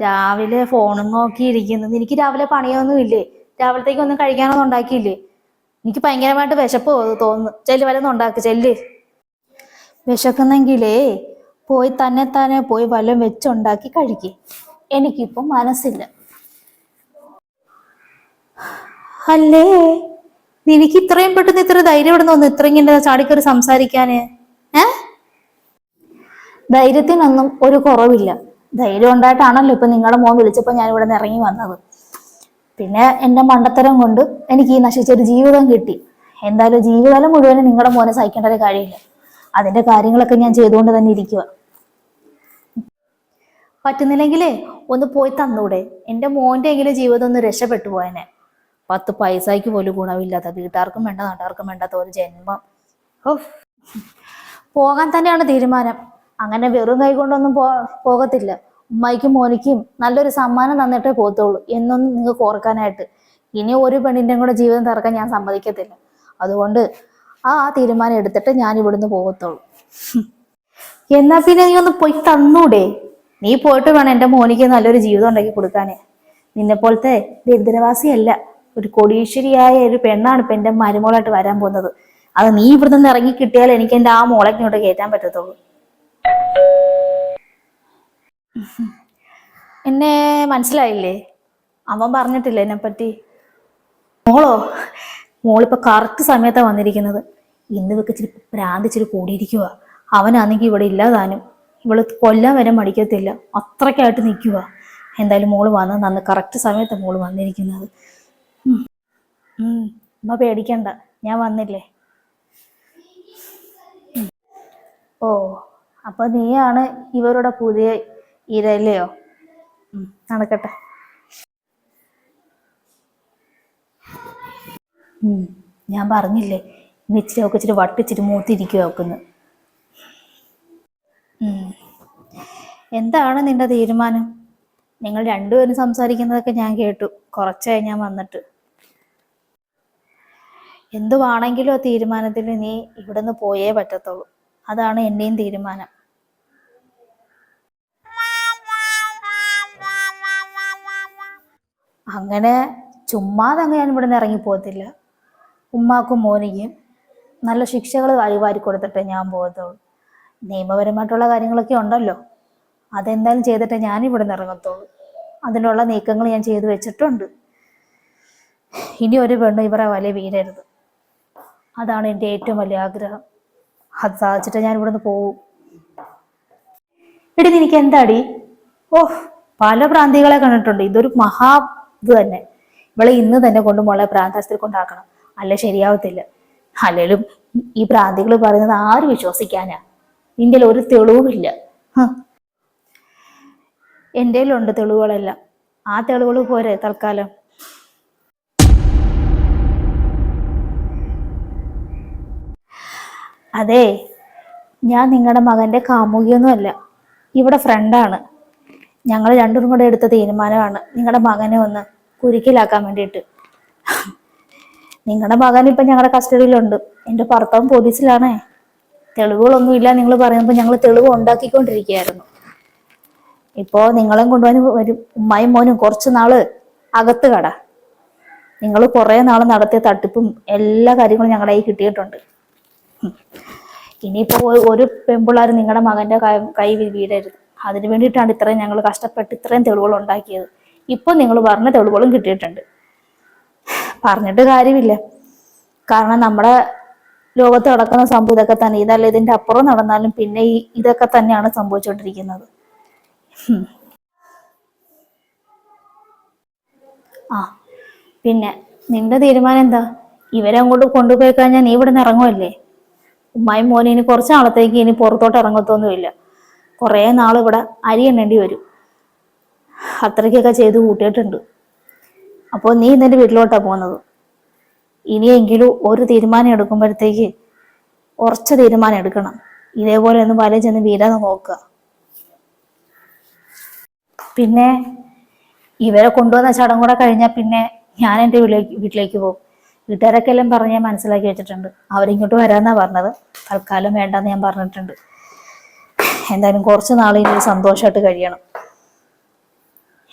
രാവിലെ ഫോണും നോക്കി ഇരിക്കുന്നത് എനിക്ക് രാവിലെ പണിയൊന്നും ഇല്ലേ രാവിലത്തേക്ക് ഒന്നും കഴിക്കാനൊന്നും ഉണ്ടാക്കിയില്ലേ? എനിക്ക് ഭയങ്കരമായിട്ട് വിശപ്പ് തോന്നുന്നു. ചെല്ല് വല്ലതും ഉണ്ടാക്കി ചെല്ല്. വിശക്കുന്നെങ്കിലേ പോയി തന്നെ തന്നെ പോയി വല്ലതും വെച്ചുണ്ടാക്കി കഴിക്കേ. എനിക്കിപ്പം മനസ്സില്ല. അല്ലേ? നിനക്ക് ഇത്രയും പെട്ടെന്ന് ഇത്ര ധൈര്യം ഇവിടെ നിന്ന് ഇത്ര ഇങ്ങനെ ചാടിക്കറി സംസാരിക്കാന്? ഏ? ധൈര്യത്തിനൊന്നും ഒരു കുറവില്ല. ധൈര്യം ഉണ്ടായിട്ടാണല്ലോ ഇപ്പൊ നിങ്ങളുടെ മോൻ വിളിച്ചപ്പോ ഞാൻ ഇവിടെ നിന്ന് ഇറങ്ങി വന്നത്. പിന്നെ എന്റെ മണ്ടത്തരം കൊണ്ട് എനിക്ക് ഈ നശിച്ചൊരു ജീവിതം കിട്ടി. എന്തായാലും ജീവിതകാലം മുഴുവനും നിങ്ങളുടെ മോനെ സഹിക്കേണ്ട ഒരു കാര്യമില്ല. അതിന്റെ കാര്യങ്ങളൊക്കെ ഞാൻ ചെയ്തുകൊണ്ട് തന്നെ ഇരിക്കുക പറ്റുന്നില്ലെങ്കിലേ ഒന്ന് പോയി തന്നൂടെ. എന്റെ മോന്റെ എങ്കിലും ജീവിതം ഒന്ന് രക്ഷപ്പെട്ടു പോയനെ. പത്ത് പൈസയ്ക്ക് പോലും ഗുണമില്ലാത്ത വീട്ടുകാർക്കും വേണ്ട നാട്ടുകാർക്കും വേണ്ടാത്ത ഒരു ജന്മം. പോകാൻ തന്നെയാണ് തീരുമാനം. അങ്ങനെ വെറും കൈ കൊണ്ടൊന്നും പോ പോകത്തില്ല. ഉമ്മയ്ക്കും മോനിക്കും നല്ലൊരു സമ്മാനം തന്നിട്ടേ പോകത്തുള്ളൂ. എന്നൊന്നും നിങ്ങൾക്ക് ഓർക്കാനായിട്ട്. ഇനി ഒരു പെണ്ണിന്റെ കൂടെ ജീവിതം തറക്കാൻ ഞാൻ സമ്മതിക്കത്തില്ല. അതുകൊണ്ട് ആ തീരുമാനം എടുത്തിട്ട് ഞാൻ ഇവിടുന്ന് പോകത്തുള്ളൂ. എന്നാ പിന്നെ നീ ഒന്ന് പോയി തന്നൂടെ. നീ പോയിട്ട് വേണം എന്റെ മോനിക്ക് നല്ലൊരു ജീവിതം ഉണ്ടാക്കി കൊടുക്കാനേ. നിന്നെ പോലത്തെ ദരിദ്രവാസിയല്ല. ഒരു കൊടീശ്വരിയായ ഒരു പെണ്ണാണ് ഇപ്പം എന്റെ മരുമോളായിട്ട് വരാൻ പോകുന്നത്. അത് നീ ഇവിടുന്ന് ഇറങ്ങി കിട്ടിയാൽ എനിക്ക് എന്റെ ആ മോളെ ഇങ്ങോട്ട് കയറ്റാൻ പറ്റത്തുള്ളൂ. എന്നെ മനസ്സിലായില്ലേ? അവൻ പറഞ്ഞിട്ടില്ല എന്നെ പറ്റി മോളോ മോളിപ്പോ കറക്റ്റ് സമയത്താണ് വന്നിരിക്കുന്നത്. ഇന്ന് ഇവക്ക് ഇച്ചിരി പ്രാന്തിച്ചിരി കൂടിയിരിക്കുക അവനാണെങ്കിൽ ഇവിടെ ഇല്ലാതാനും. ഇവൾ കൊല്ലാൻ വരെ മടിക്കത്തില്ല. അത്രയ്ക്കായിട്ട് നിൽക്കുക എന്തായാലും മോൾ വന്ന് നന്ന് കറക്റ്റ് സമയത്ത് മോൾ വന്നിരിക്കുന്നത്. അമ്മ പേടിക്കണ്ട. ഞാൻ വന്നില്ലേ? ഓ. അപ്പൊ നീയാണ് ഇവരുടെ പുതിയ ഇരല്ലയോ നടക്കട്ടെ. ഞാൻ പറഞ്ഞില്ലേ ഇന്ന് ഇച്ചിരി ഒക്കെ ഇച്ചിരി വട്ടിച്ചിരി മൂത്തിരിക്കുക അവക്കുന്ന്. എന്താണ് നിന്റെ തീരുമാനം? നിങ്ങൾ രണ്ടുപേരും സംസാരിക്കുന്നതൊക്കെ ഞാൻ കേട്ടു. കുറച്ചായി ഞാൻ വന്നിട്ട്. എന്തുവാണെങ്കിലും തീരുമാനത്തിൽ നീ ഇവിടുന്ന് പോയേ പറ്റത്തുള്ളൂ. അതാണ് എന്റെയും തീരുമാനം. അങ്ങനെ ചുമ്മാതെ അങ്ങ് ഞാൻ ഇറങ്ങി പോകത്തില്ല ഉമ്മാക്കും മോനിക്കും നല്ല ശിക്ഷകൾ വാരി കൊടുത്തിട്ട് ഞാൻ പോകത്തുള്ളൂ. നിയമപരമായിട്ടുള്ള കാര്യങ്ങളൊക്കെ ഉണ്ടല്ലോ. അതെന്തായാലും ചെയ്തിട്ടേ ഞാൻ ഇവിടുന്ന് ഇറങ്ങത്തുള്ളൂ. അതിനുള്ള നീക്കങ്ങൾ ഞാൻ ചെയ്തു വെച്ചിട്ടുണ്ട്. ഇനി ഒരു പെണ്ണും ഇവരെ വല വീരരുത് അതാണ് എന്റെ ഏറ്റവും വലിയ ആഗ്രഹം. അത് സാധിച്ചിട്ട് ഞാൻ ഇവിടുന്ന് പോവും. എടി നിനക്ക് എന്താടി? ഓഹ് പല പ്രാന്തികളെ കണ്ടിട്ടുണ്ട്. ഇതൊരു മഹാ ഇത് തന്നെ. ഇവളെ ഇന്ന് തന്നെ കൊണ്ട് മോളെ പ്രാന്താശത്തിൽ കൊണ്ടാക്കണം. അല്ല ശരിയാവത്തില്ല. അല്ലേലും ഈ പ്രാന്തികൾ പറയുന്നത് ആര് വിശ്വസിക്കാനാ? നിന്റെ ഒരു തെളിവുമില്ല. എന്റെ ഉണ്ട് തെളിവുകളെല്ലാം. ആ തെളിവുകൾ പോരെ തൽക്കാലം. അതെ ഞാൻ നിങ്ങളുടെ മകന്റെ കാമുകിയൊന്നുമല്ല. ഇവിടെ ഫ്രണ്ടാണ് ഞങ്ങൾ രണ്ടും കൂടെ എടുത്ത തീരുമാനമാണ്. നിങ്ങളുടെ മകനെ ഒന്ന് കുരുക്കിലാക്കാൻ വേണ്ടിയിട്ട്. നിങ്ങളുടെ മകൻ ഇപ്പം ഞങ്ങളുടെ കസ്റ്റഡിയിലുണ്ട്. എന്റെ ഭർത്താവും പോലീസിലാണേ. തെളിവുകളൊന്നും ഇല്ല നിങ്ങൾ പറയുമ്പോൾ ഞങ്ങൾ തെളിവ് ഉണ്ടാക്കിക്കൊണ്ടിരിക്കുകയായിരുന്നു. ഇപ്പോൾ നിങ്ങളെ കൊണ്ടുപോകാൻ വരും. ഉമ്മായും മോനും കുറച്ച് നാൾ അകത്ത് കട. നിങ്ങൾ കുറേ നാൾ നടത്തിയ തട്ടിപ്പും എല്ലാ കാര്യങ്ങളും ഞങ്ങളുടെ കയ്യിൽ കിട്ടിയിട്ടുണ്ട്. ഇനിയിപ്പോൾ ഇനിയിപ്പോ ഒരു പെമ്പിള്ളാരും നിങ്ങളുടെ മകന്റെ കൈ- കൈ വീഴരുത് അതിനു വേണ്ടിയിട്ടാണ് ഇത്രയും ഞങ്ങൾ കഷ്ടപ്പെട്ട് ഇത്രയും തെളിവുകൾ ഉണ്ടാക്കിയത്. ഇപ്പൊ നിങ്ങൾ പറഞ്ഞ തെളിവുകളും കിട്ടിയിട്ടുണ്ട്. പറഞ്ഞിട്ട് കാര്യമില്ല. കാരണം നമ്മുടെ ലോകത്ത് നടക്കുന്ന സംഭവം ഇതൊക്കെ തന്നെ. ഇതല്ല ഇതിന്റെ അപ്പുറം നടന്നാലും പിന്നെ ഈ ഇതൊക്കെ തന്നെയാണ് സംഭവിച്ചുകൊണ്ടിരിക്കുന്നത്. ആ പിന്നെ നിന്റെ തീരുമാനം എന്താ? ഇവരെ അങ്ങോട്ട് കൊണ്ടുപോയി കഴിഞ്ഞാൽ നീ ഇവിടെ നിന്ന് ഇറങ്ങുമല്ലേ ഉമ്മായും മോനും ഇനി കുറച്ച് നാളത്തേക്ക് ഇനി പുറത്തോട്ട് ഇറങ്ങത്തൊന്നുമില്ല. കുറേ നാൾ ഇവിടെ അരി എണ്ണേണ്ടി വരും. അത്രയ്ക്കൊക്കെ ചെയ്ത് കൂട്ടിയിട്ടുണ്ട്. അപ്പോൾ നീ നിന്റെ വീട്ടിലോട്ടാണ് പോകുന്നത്. ഇനിയെങ്കിലും ഒരു തീരുമാനം എടുക്കുമ്പോഴത്തേക്ക് ഉറച്ച തീരുമാനം എടുക്കണം. ഇതേപോലെ ഒന്ന് വല ചെന്ന് വീരാതെ നോക്കുക. പിന്നെ ഇവരെ കൊണ്ടുവന്ന ചടങ്ങ് കൂടെ കഴിഞ്ഞാൽ പിന്നെ ഞാൻ എന്റെ വീട്ടിലേക്ക് വീട്ടിലേക്ക് പോകും. വീട്ടുകാരൊക്കെ എല്ലാം പറഞ്ഞ് ഞാൻ മനസ്സിലാക്കി വെച്ചിട്ടുണ്ട്. അവരിങ്ങോട്ട് വരാന്നാ പറഞ്ഞത്. തൽക്കാലം വേണ്ടെന്ന് ഞാൻ പറഞ്ഞിട്ടുണ്ട്. എന്തായാലും കുറച്ച് ഇനി സന്തോഷമായിട്ട് കഴിയണം.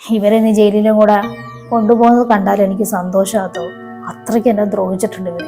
ഇവരെ നീ ജയിലിലും കൂടെ കൊണ്ടുപോകുന്നത് കണ്ടാൽ എനിക്ക് സന്തോഷമാകത്തോ അത്രയ്ക്ക് എന്നെ ദ്രോഹിച്ചിട്ടുണ്ട് ഇവർ.